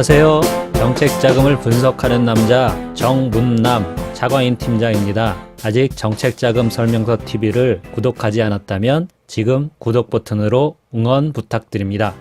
안녕하세요. 정책 자금을 분석하는 남자 정문남 차광인 팀장입니다. 아직 정책 자금 설명서 TV를 구독하지 않았다면 지금 구독 버튼으로 응원 부탁드립니다.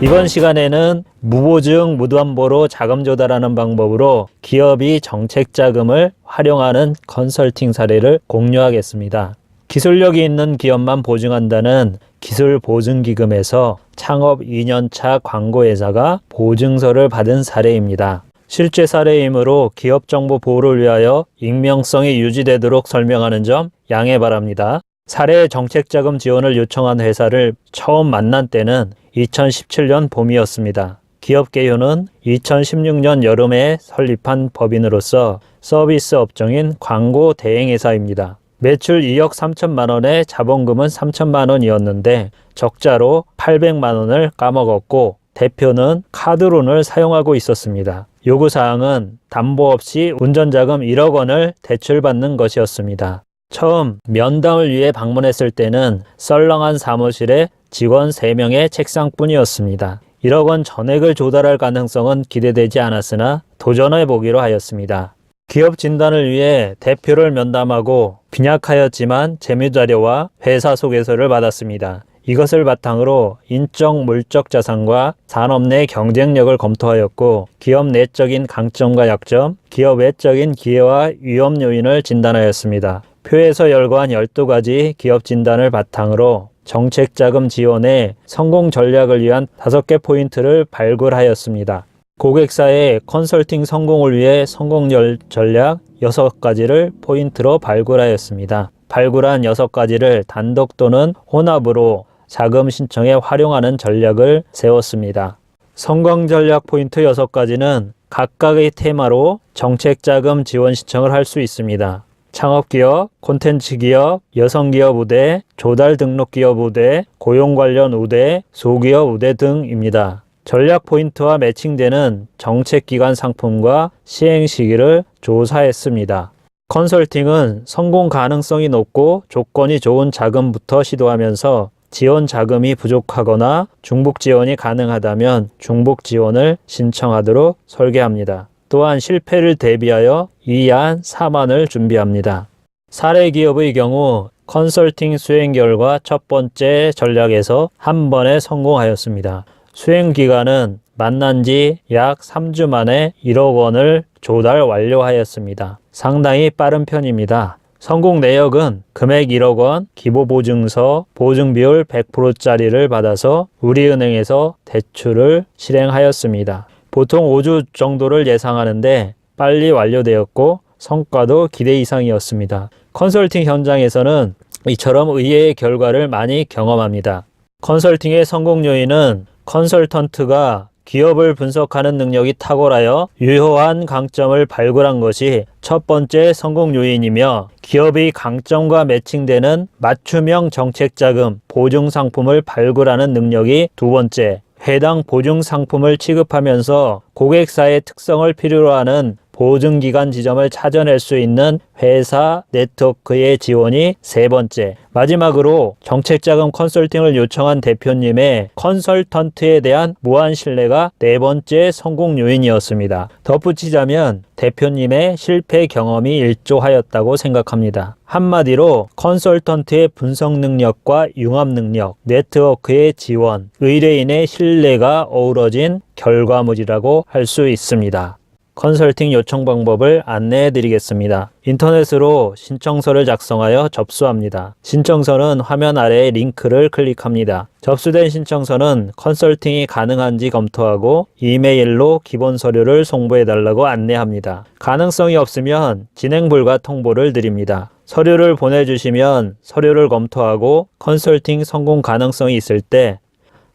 이번 시간에는 무보증 무담보로 자금 조달하는 방법으로 기업이 정책 자금을 활용하는 컨설팅 사례를 공유하겠습니다. 기술력이 있는 기업만 보증한다는 기술 보증 기금에서 창업 2년차 광고회사가 보증서를 받은 사례입니다. 실제 사례이므로 기업 정보 보호를 위하여 익명성이 유지되도록 설명하는 점 양해 바랍니다. 사례 정책자금 지원을 요청한 회사를 처음 만난 때는 2017년 봄이었습니다. 기업 개요는 2016년 여름에 설립한 법인으로서 서비스 업종인 광고 대행회사입니다. 매출 2억 3천만 원에 자본금은 3천만 원이었는데 적자로 800만 원을 까먹었고 대표는 카드론을 사용하고 있었습니다. 요구사항은 담보 없이 운전자금 1억 원을 대출받는 것이었습니다. 처음 면담을 위해 방문했을 때는 썰렁한 사무실에 직원 3명의 책상뿐이었습니다. 1억 원 전액을 조달할 가능성은 기대되지 않았으나 도전해 보기로 하였습니다. 기업 진단을 위해 대표를 면담하고 빈약하였지만 재무자료와 회사 소개서를 받았습니다. 이것을 바탕으로 인적 물적 자산과 산업 내 경쟁력을 검토하였고 기업 내적인 강점과 약점, 기업 외적인 기회와 위험 요인을 진단하였습니다. 표에서 열거한 12가지 기업 진단을 바탕으로 정책 자금 지원의 성공 전략을 위한 5개 포인트를 발굴하였습니다. 고객사의 컨설팅 성공을 위해 성공 열- 전략 6가지를 포인트로 발굴하였습니다. 발굴한 6가지를 단독 또는 혼합으로 자금 신청에 활용하는 전략을 세웠습니다. 성공 전략 포인트 6가지는 각각의 테마로 정책 자금 지원 신청을 할 수 있습니다. 창업 기업, 콘텐츠 기업, 여성 기업 우대, 조달 등록 기업 우대, 고용 관련 우대, 소기업 우대 등입니다. 전략 포인트와 매칭되는 정책기관 상품과 시행 시기를 조사했습니다. 컨설팅은 성공 가능성이 높고 조건이 좋은 자금부터 시도하면서 지원 자금이 부족하거나 중복 지원이 가능하다면 중복 지원을 신청하도록 설계합니다. 또한 실패를 대비하여 2안 3안을 준비합니다. 사례 기업의 경우 컨설팅 수행 결과 첫 번째 전략에서 한 번에 성공하였습니다. 수행 기간은 만난 지 약 3주 만에 1억 원을 조달 완료하였습니다. 상당히 빠른 편입니다. 성공 내역은 금액 1억 원, 기보 보증서, 보증 비율 100%짜리를 받아서 우리은행에서 대출을 실행하였습니다. 보통 5주 정도를 예상하는데 빨리 완료되었고 성과도 기대 이상이었습니다. 컨설팅 현장에서는 이처럼 의외의 결과를 많이 경험합니다. 컨설팅의 성공 요인은 컨설턴트가 기업을 분석하는 능력이 탁월하여 유효한 강점을 발굴한 것이 첫 번째 성공 요인이며 기업의 강점과 매칭되는 맞춤형 정책 자금 보증 상품을 발굴하는 능력이 두 번째 해당 보증 상품을 취급하면서 고객사의 특성을 필요로 하는 보증기관 지점을 찾아낼 수 있는 회사 네트워크의 지원이 세 번째. 마지막으로 정책자금 컨설팅을 요청한 대표님의 컨설턴트에 대한 무한 신뢰가 네 번째 성공 요인이었습니다. 덧붙이자면 대표님의 실패 경험이 일조하였다고 생각합니다. 한마디로 컨설턴트의 분석 능력과 융합 능력, 네트워크의 지원, 의뢰인의 신뢰가 어우러진 결과물이라고 할 수 있습니다. 컨설팅 요청 방법을 안내해 드리겠습니다. 인터넷으로 신청서를 작성하여 접수합니다. 신청서는 화면 아래의 링크를 클릭합니다. 접수된 신청서는 컨설팅이 가능한지 검토하고 이메일로 기본 서류를 송부해 달라고 안내합니다. 가능성이 없으면 진행 불가 통보를 드립니다. 서류를 보내주시면 서류를 검토하고 컨설팅 성공 가능성이 있을 때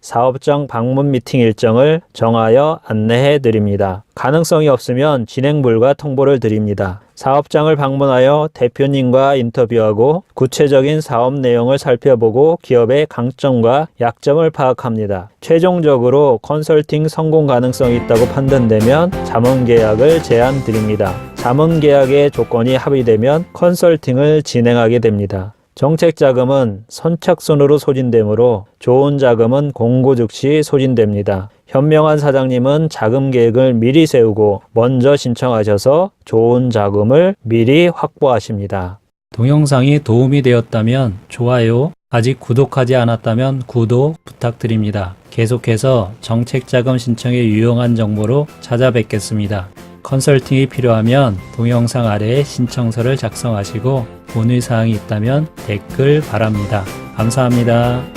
사업장 방문 미팅 일정을 정하여 안내해 드립니다. 가능성이 없으면 진행 불가 통보를 드립니다. 사업장을 방문하여 대표님과 인터뷰하고 구체적인 사업 내용을 살펴보고 기업의 강점과 약점을 파악합니다. 최종적으로 컨설팅 성공 가능성이 있다고 판단되면 자문 계약을 제안 드립니다. 자문 계약의 조건이 합의되면 컨설팅을 진행하게 됩니다. 정책 자금은 선착순으로 소진되므로 좋은 자금은 공고 즉시 소진됩니다. 현명한 사장님은 자금 계획을 미리 세우고 먼저 신청하셔서 좋은 자금을 미리 확보하십니다. 동영상이 도움이 되었다면 좋아요, 아직 구독하지 않았다면 구독 부탁드립니다. 계속해서 정책자금 신청에 유용한 정보로 찾아뵙겠습니다. 컨설팅이 필요하면 동영상 아래에 신청서를 작성하시고 문의사항이 있다면 댓글 바랍니다. 감사합니다.